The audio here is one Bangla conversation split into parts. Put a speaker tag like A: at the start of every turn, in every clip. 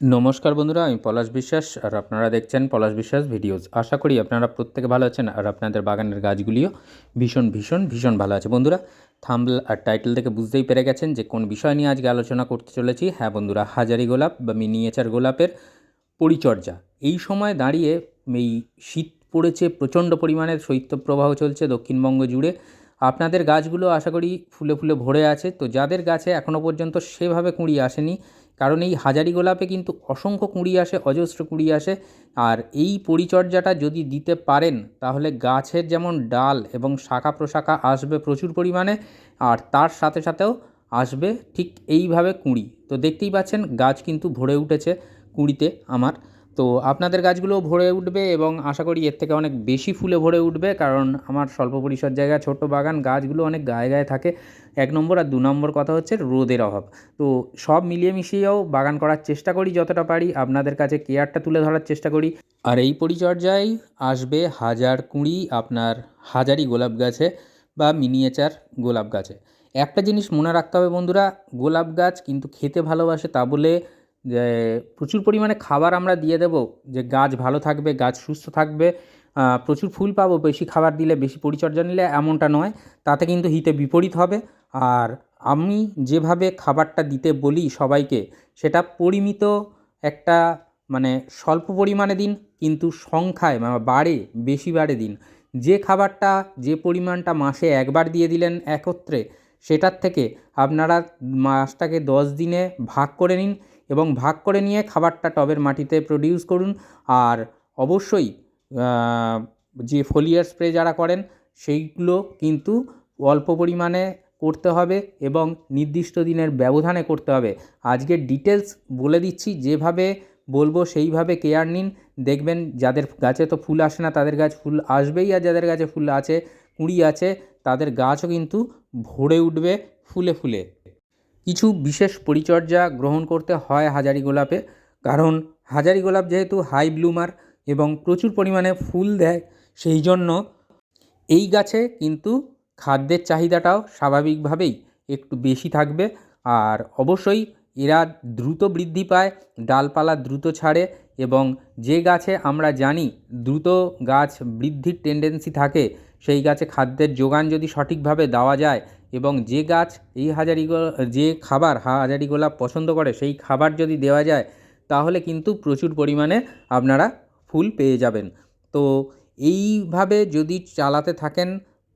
A: নমস্কার বন্ধুরা, আমি পলাশ বিশ্বাস আর আপনারা দেখছেন পলাশ বিশ্বাস ভিডিওস। আশা করি আপনারা প্রত্যেকে ভালো আছেন আর আপনাদের বাগানের গাছগুলিও ভীষণ ভীষণ ভীষণ ভালো আছে। বন্ধুরা থাম্বল আর টাইটেল থেকে বুঝতেই পেরে গেছেন যে কোন বিষয় নিয়ে আজকে আলোচনা করতে চলেছি। হ্যাঁ বন্ধুরা, হাজারি গোলাপ বা মিনিয়েচার গোলাপের পরিচর্যা। এই সময় দাঁড়িয়ে এই শীত পড়েছে, প্রচণ্ড পরিমাণে শৈত্যপ্রবাহ চলছে দক্ষিণবঙ্গ জুড়ে। আপনাদের গাছগুলো আশা করি ফুলে ফুলে ভরে আছে। তো যাদের গাছে এখনও পর্যন্ত সেভাবে কুঁড়ি আসেনি কারণ এই হাজারি গোলাপে কিন্তু অসংখ্য কুঁড়ি আসে, অজস্র কুঁড়ি আসে। আর এই পরিচর্যাটা যদি দিতে পারেন, তাহলে গাছের যেমন ডাল এবং শাখা প্রশাখা আসবে প্রচুর পরিমাণে, আর তার সাথে সাথেও আসবে ঠিক এইভাবে কুঁড়ি। তো দেখতেই পাচ্ছেন, গাছ কিন্তু ভরে উঠেছে কুঁড়িতে আমার। তো আপনাদের গাছগুলোও ভরে উঠবে এবং আশা করি এর থেকে অনেক বেশি ফুলে ভরে উঠবে কারণ আমার স্বল্প পরিসর জায়গা ছোট্ট বাগান, গাছগুলো অনেক গায়ে গায়ে থাকে। এক নম্বর আর দু নম্বর কথা হচ্ছে রোদের অভাব। তো সব মিলিয়ে মিশিয়েও বাগান করার চেষ্টা করি যতটা পারি, আপনাদের কাছে কেয়ারটা তুলে ধরার চেষ্টা করি। আর এই পরিচর্যায় আসবে হাজার কুঁড়ি আপনার হাজারি গোলাপ গাছে বা মিনিয়েচার গোলাপ গাছে। একটা জিনিস মনে রাখতে হবে বন্ধুরা, গোলাপ গাছ কিন্তু খেতে ভালোবাসে তা বলে যে প্রচুর পরিমাণে খাবার আমরা দিয়ে দেব, যে গাছ ভালো থাকবে, গাছ সুস্থ থাকবে প্রচুর ফুল পাবো, বেশি খাবার দিলে, বেশি পরিচর্যা নিলে এমনটা নয়, তাতে কিন্তু হিতে বিপরীত হবে। আর আমি যেভাবে খাবারটা দিতে বলি সবাইকে, সেটা পরিমিত একটা মানে স্বল্প পরিমাণে দিন, কিন্তু সংখ্যায় মানে বাড়ে, বেশি বাড়ে দিন। যে খাবারটা যে পরিমাণটা মাসে একবার দিয়ে দিলেন একত্রে, সেটার থেকে আপনারা মাসটাকে দশ দিনে ভাগ করে নিন এবং ভাগ করে নিয়ে খাবারটা টবের মাটিতে প্রডিউস করুন। আর অবশ্যই যে ফোলিয়ার স্প্রে যারা করেন, সেইগুলো কিন্তু অল্প পরিমাণে করতে হবে এবং নির্দিষ্ট দিনের ব্যবধানে করতে হবে। আজকে ডিটেলস বলে দিচ্ছি, যেভাবে বলব সেইভাবে কেয়ার নিন। দেখবেন যাদের গাছে তো ফুল আসে না, তাদের গাছ ফুল আসবেই আর যাদের গাছে ফুল আছে, কুঁড়ি আছে, তাদের গাছও কিন্তু ভরে উঠবে ফুলে ফুলে। কিছু বিশেষ পরিচর্যা গ্রহণ করতে হয় হাজারি গোলাপে, কারণ হাজারি গোলাপ যেহেতু হাই ব্লুমার এবং প্রচুর পরিমাণে ফুল দেয়, সেই জন্য এই গাছে কিন্তু খাদ্যের চাহিদাটাও স্বাভাবিকভাবেই একটু বেশি থাকবে। আর অবশ্যই এরা দ্রুত বৃদ্ধি পায়, ডালপালা দ্রুত ছাড়ে এবং যে গাছে আমরা জানি দ্রুত গাছ বৃদ্ধির টেন্ডেন্সি থাকে, সেই গাছে খাদ্যের যোগান যদি সঠিকভাবে দেওয়া যায় এবং যে গাছ এই হাজারি যে খাবার হাজারি গোলাপ পছন্দ করে, সেই খাবার যদি দেওয়া যায়, তাহলে কিন্তু প্রচুর পরিমাণে আপনারা ফুল পেয়ে যাবেন। তো এইভাবে যদি চালাতে থাকেন,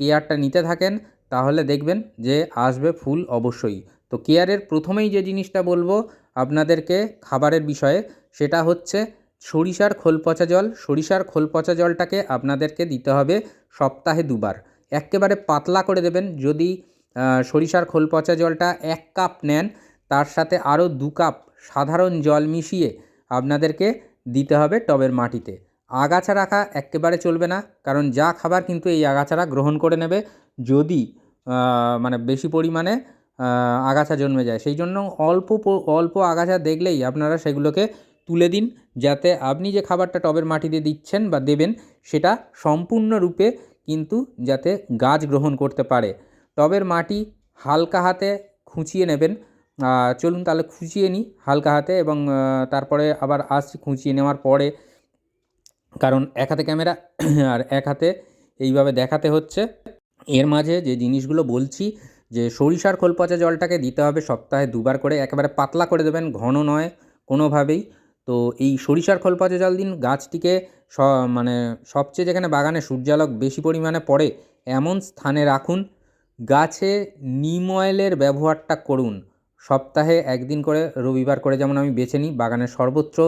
A: কেয়ারটা নিতে থাকেন, তাহলে দেখবেন যে আসবে ফুল অবশ্যই। তো কেয়ারের প্রথমেই যে জিনিসটা বলব আপনাদেরকে খাবারের বিষয়ে, সেটা হচ্ছে সরিষার খোল পচা জল। সরিষার খোল পচা জলটাকে আপনাদেরকে দিতে হবে সপ্তাহে দুবার। একেবারে পাতলা করে দেবেন। যদি সরিষার খোল পচা জলটা এক কাপ নেন। তার সাথে আরও দু কাপ সাধারণ জল মিশিয়ে আপনাদেরকে দিতে হবে টবের মাটিতে। আগাছা রাখা একেবারে চলবে না, কারণ যা খাবার কিন্তু এই আগাছারা গ্রহণ করে নেবে যদি মানে বেশি পরিমাণে আগাছা জন্মে যায়। সেই জন্য অল্প অল্প আগাছা দেখলেই আপনারা সেগুলোকে তুলে দিন, যাতে আপনি যে খাবারটা টবের মাটিতে দিচ্ছেন বা দেবেন সেটা সম্পূর্ণরূপে কিন্তু যাতে গাছ গ্রহণ করতে পারে। টবের মাটি হালকা হাতে খুঁচিয়ে নেবেন। চলুন তাহলে খুঁচিয়ে নিই হালকা হাতে এবং তারপরে আবার আসছি খুঁচিয়ে নেওয়ার পরে। কারণ এক হাতে ক্যামেরা আর এক হাতে এইভাবে দেখাতে হচ্ছে। এর মাঝে যে জিনিসগুলো বলছি, যে সরিষার খোল পচা জলটাকে দিতে হবে সপ্তাহে দুবার করে, একেবারে পাতলা করে দেবেন, ঘন নয় কোনোভাবেই। তো এই সরিষার খোল পচা জল দিন, গাছটিকে স মানে সবচেয়ে যেখানে বাগানে সূর্যালোক বেশি পরিমাণে পড়ে, এমন স্থানে রাখুন গাছে নিম অয়েলের ব্যবহারটা করুন। সপ্তাহে একদিন করে, রবিবার করে যেমন আমি বেছে নিই, বাগানের সর্বত্র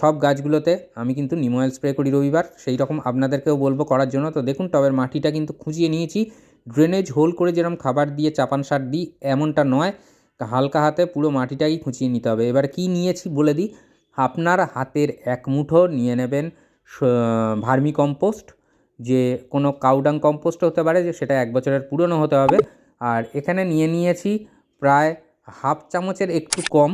A: সব গাছগুলোতে আমি কিন্তু নিম অয়েল স্প্রে করি রবিবার। সেই রকম আপনাদেরকেও বলব করার জন্য। তো দেখুন, টবের মাটিটা কিন্তু খুঁজিয়ে নিয়েছি। ড্রেনেজ হোল করে যেরকম খাবার দিয়ে চাপান সার দিই, এমনটা নয়। হালকা হাতে পুরো মাটিটাই খুঁচিয়ে নিতে হবে। এবার কি নিয়েছি বলে দিই। আপনার হাতের এক মুঠো নিয়ে নেবেন ভার্মি কম্পোস্ট যে কোনো কাউডাং কম্পোস্ট হতে পারে, যে সেটা এক বছরের পুরনো হতে হবে। আর এখানে নিয়ে নিয়েছি প্রায় হাফ চামচের একটু কম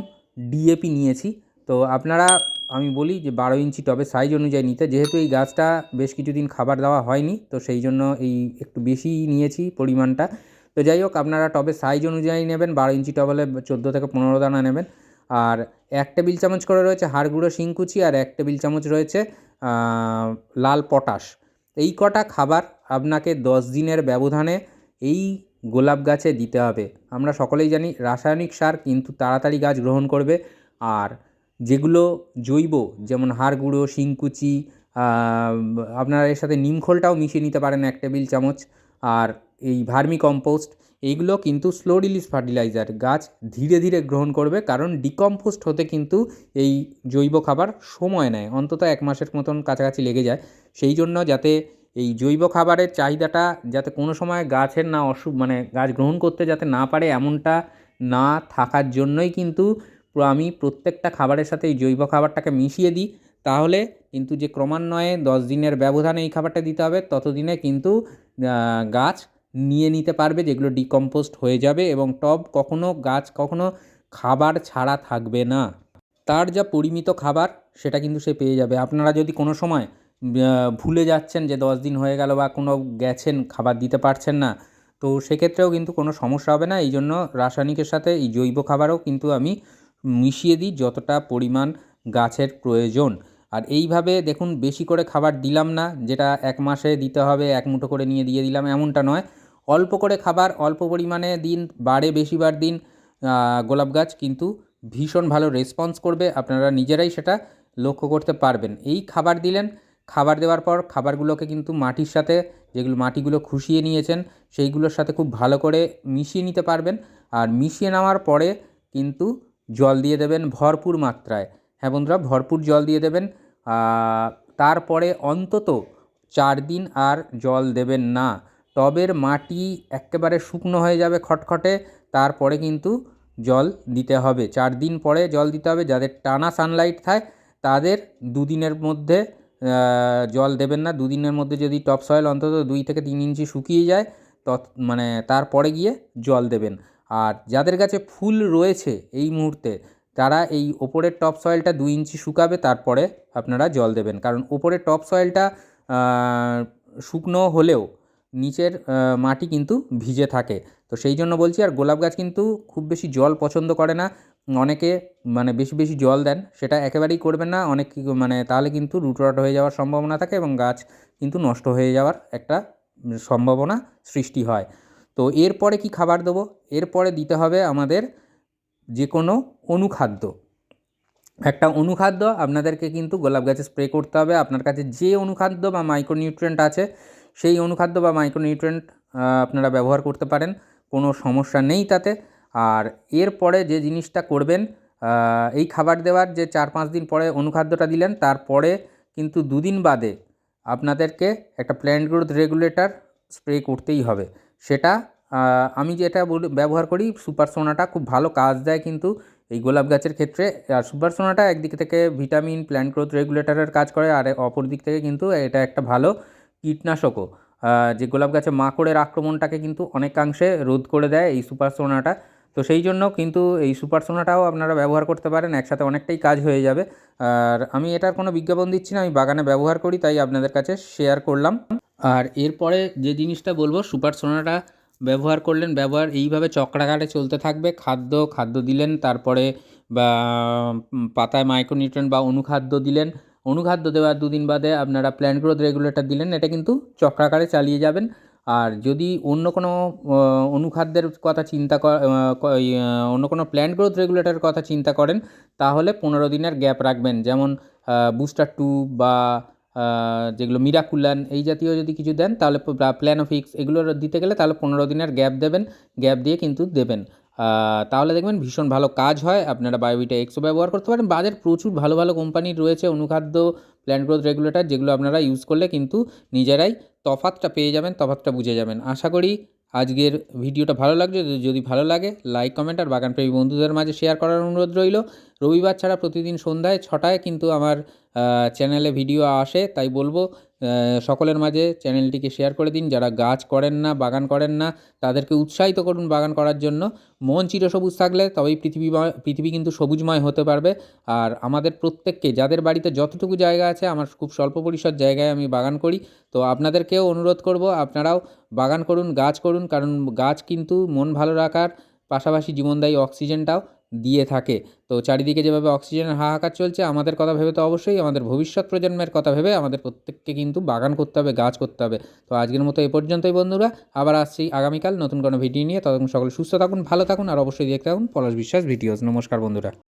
A: ডিএপি নিয়েছি। তো আপনারা, আমি বলি যে বারো ইঞ্চি টবে সাইজ অনুযায়ী নিতে, যেহেতু এই গাছটা বেশ কিছুদিন খাবার দেওয়া হয়নি, তো সেই জন্য এই একটু বেশি নিয়েছি পরিমাণটা। তো যাই হোক, আপনারা টবে সাইজ অনুযায়ী নেবেন, বারো ইঞ্চি টব হলে চোদ্দ থেকে পনেরো দানা নেবেন। আর এক টেবিল চামচ করে রয়েছে হাড় গুঁড়ো শিংকুচি আর এক টেবিল চামচ রয়েছে লাল পটাশ। এই কটা খাবার আপনাকে দশ দিনের ব্যবধানে এই গোলাপ গাছে দিতে হবে। আমরা সকলেই জানি রাসায়নিক সার কিন্তু তাড়াতাড়ি গাছ গ্রহণ করবে আর যেগুলো জৈব, যেমন হাড় গুঁড়ো, শিংকুচি আপনারা এর সাথে নিমখোলটাও মিশিয়ে নিতে পারেন এক টেবিল চামচ। আর এই ভার্মি কম্পোস্ট এইগুলো কিন্তু স্লো রিলিজ ফার্টিলাইজার গাছ ধীরে ধীরে গ্রহণ করবে, কারণ ডিকম্পোস্ট হতে কিন্তু এই জৈব খাবার সময় নেয়, অন্তত এক মাসের মতন কাছাকাছি লেগে যায়। সেই জন্য যাতে এই জৈব খাবারের চাহিদাটা যাতে কোনো সময় গাছের না অসুখ মানে গাছ গ্রহণ করতে যাতে না পারে এমনটা না থাকার জন্যই কিন্তু আমি প্রত্যেকটা খাবারের সাথে এই জৈব খাবারটাকে মিশিয়ে দিই। তাহলে কিন্তু যে ক্রমান্বয়ে দশ দিনের ব্যবধানে এই খাবারটা দিতে হবে, ততদিনে কিন্তু গাছ নিয়ে নিতে পারবে, যেগুলো ডিকম্পোস্ট হয়ে যাবে এবং টব কখনো গাছ কখনো খাবার ছাড়া থাকবে না। তার যা পরিমিত খাবার, সেটা কিন্তু সে পেয়ে যাবে। আপনারা যদি কোনো সময় ভুলে যাচ্ছেন যে দশ দিন হয়ে গেল বা কোনো গেছেন, খাবার দিতে পারছেন না, তো সেক্ষেত্রেও কিন্তু কোনো সমস্যা হবে না। এই জন্য রাসায়নিকের সাথে এই জৈব খাবারও কিন্তু আমি মিশিয়ে দিই, যতটা পরিমাণ গাছের প্রয়োজন। আর এইভাবে দেখুন বেশি করে খাবার দিলাম না, যেটা এক মাসে দিতে হবে, এক মুঠো করে নিয়ে দিয়ে দিলাম, এমনটা নয়। অল্প করে খাবার, অল্প পরিমাণে দিন, বাড়ে বেশিবার দিন গোলাপ গাছ, কিন্তু ভীষণ ভালো রেসপন্স করবে, আপনারা নিজেরাই সেটা লক্ষ্য করতে পারবেন। এই খাবার দিলেন, খাবার দেওয়ার পর খাবারগুলোকে কিন্তু মাটির সাথে, যেগুলো মাটিগুলো খুশিয়ে নিয়েছেন, সেইগুলোর সাথে খুব ভালো করে মিশিয়ে নিতে পারবেন। আর মিশিয়ে নেওয়ার পরে কিন্তু জল দিয়ে দেবেন ভরপুর মাত্রায়। হ্যাঁ বন্ধুরা, ভরপুর জল দিয়ে দেবেন। তারপরে অন্তত চার দিন আর জল দেবেন না। টবের মাটি একেবারে শুকনো হয়ে যাবে খটখটে, তারপরে কিন্তু জল দিতে হবে। চার দিন পরে জল দিতে হবে, যাদের টানা সানলাইট থাকে, তাদের দুদিনের মধ্যে জল দেবেন না। দুদিনের মধ্যে যদি টপ সয়েল অন্তত দুই থেকে তিন ইঞ্চি শুকিয়ে যায় তত মানে তারপরে গিয়ে জল দেবেন। আর যাদের কাছে ফুল রয়েছে এই মুহূর্তে তারা এই ওপরের টপ সয়েলটা দুই ইঞ্চি শুকাবে, তারপরে আপনারা জল দেবেন। কারণ ওপরের টপ সয়েলটা শুকনো হলেও নিচের মাটি কিন্তু ভিজে থাকে। তো সেই জন্য বলছি, আর গোলাপ গাছ কিন্তু খুব বেশি জল পছন্দ করে না। অনেকে মানে বেশি বেশি জল দেন, সেটা একেবারেই করবেন না। অনেক মানে তাহলে কিন্তু রট হয়ে যাওয়ার সম্ভাবনা থাকে এবং গাছ কিন্তু নষ্ট হয়ে যাওয়ার একটা সম্ভাবনা সৃষ্টি হয়। তো এরপরে কি খাবার দেবো? এরপরে দিতে হবে আমাদের যে কোনো অনুখাদ্য। একটা অনুখাদ্য আপনাদেরকে কিন্তু গোলাপ গাছে স্প্রে করতে হবে। আপনার কাছে যে অনুখাদ্য বা মাইক্রোনিউট্রিয়েন্ট আছে, সেই অনুখাদ্য বা মাইক্রোনিউট্রিয়েন্ট আপনারা ব্যবহার করতে পারেন, কোনো সমস্যা নেই তাতে। আর এরপরে যে জিনিসটা করবেন এই খাবার দেওয়ার যে চার পাঁচ দিন পরে অনুখাদ্যটা দিলেন তারপরে কিন্তু দুদিন বাদে আপনাদেরকে একটা প্ল্যান্ট গ্রোথ রেগুলেটর স্প্রে করতেই হবে। সেটা আমি যেটা ব্যবহার করি, সুপার সোনাটা খুব ভালো কাজ দেয় কিন্তু এই গোলাপ গাছের ক্ষেত্রে। আর সুপার সোনাটা একদিক থেকে ভিটামিন প্ল্যান্ট গ্রোথ রেগুলেটরের কাজ করে, আর অপর দিক থেকে কিন্তু এটা একটা ভালো কীটনাশকও। যে গোলাপ গাছে মাকড়ের আক্রমণটাকে কিন্তু অনেকাংশে রোধ করে দেয় এই সুপার সোনাটা। তো সেই জন্য কিন্তু এই সুপার সোনাটাও আপনারা ব্যবহার করতে পারেন, একসাথে অনেকটাই কাজ হয়ে যাবে। আর আমি এটার কোনো বিজ্ঞাপন দিচ্ছি না, আমি বাগানে ব্যবহার করি, তাই আপনাদের কাছে শেয়ার করলাম। আর এরপরে যে জিনিসটা বলব, সুপার সোনাটা ব্যবহার করলেন, ব্যবহার এইভাবে চক্রাকারে চলতে থাকবে। খাদ্য খাদ্য দিলেন, তারপরে পাতায় মাইক্রোনিউট্রেন্ট বা অনুখাদ্য দিলেন। অনুখাদ্য দেওয়ার দুদিন বাদে আপনারা প্ল্যান্ট গ্রোথ রেগুলেটর দিলেন, এটা কিন্তু চক্রাকারে চালিয়ে যাবেন। আর যদি অন্য কোনো অনুখাদ্যের কথা চিন্তা অন্য কোনো প্ল্যান্ট গ্রোথ রেগুলেটরের কথা চিন্তা করেন, তাহলে পনেরো দিনের গ্যাপ রাখবেন। যেমন বুস্টার টু বা যেগুলো মিরাকুলান এই জাতীয় যদি কিছু দেন, তাহলে প্ল্যান প্ল্যানোফিক্স এগুলো দিতে গেলে তাহলে পনেরো দিনের গ্যাপ দেবেন গ্যাপ দিয়ে কিন্তু দেবেন। তাহলে দেখবেন ভীষণ ভালো কাজ হয়, আপনারা বায়োবিটা এক্সও ব্যবহার করতে পারেন। বাজার প্রচুর ভালো ভালো কোম্পানি রয়েছে, অনুখাদ্য প্ল্যান্ট গ্রোথ রেগুলেটর যেগুলো আপনারা ইউজ করলে কিন্তু নিজেরাই তফাতটা পেয়ে যাবেন, তফাতটা বুঝে যাবেন। আশা করি আজকের ভিডিওটা ভালো লাগছে যদি- ভালো লাগে লাইক কমেন্ট আর বাগানপ্রেমী বন্ধুদের মাঝে শেয়ার করার অনুরোধ রইল। রবিবার ছাড়া প্রতিদিন সন্ধ্যায় ছটায় কিন্তু আমার চ্যানেলে ভিডিও আসে, তাই বলব সকলের মাঝে চ্যানেলটিকে শেয়ার করে দিন। যারা গাছ করেন না, বাগান করেন না, তাদেরকে উৎসাহিত করুন বাগান করার জন্য। মন চিরসবুজ থাকলে তবেই পৃথিবী পৃথিবী কিন্তু সবুজময় হতে পারবে। আর আমাদের প্রত্যেককে, যাদের বাড়িতে যতটুকু জায়গা আছে, আমার খুব স্বল্প পরিসর জায়গায় আমি বাগান করি। তো আপনাদেরকেও অনুরোধ করব, আপনারাও বাগান করুন, গাছ করুন। কারণ গাছ কিন্তু মন ভালো রাখার পাশাপাশি জীবনদায়ী অক্সিজেনটাও দিয়ে থাকে। তো চারিদিকে যেভাবে অক্সিজেনের হাহাকার চলছে, আমাদের কথা ভেবে তো অবশ্যই আমাদের ভবিষ্যৎ প্রজন্মের কথা ভেবে আমাদের প্রত্যেককে কিন্তু বাগান করতে হবে, গাছ করতে হবে। তো আজকের মতো এ পর্যন্তই বন্ধুরা। আবার আসছি আগামীকাল নতুন কোনো ভিডিও নিয়ে। ততক্ষণ সকলে সুস্থ থাকুন, ভালো থাকুন, আর অবশ্যই দেখতে থাকুন পলাশ বিশ্বাস ভিডিওস। নমস্কার বন্ধুরা।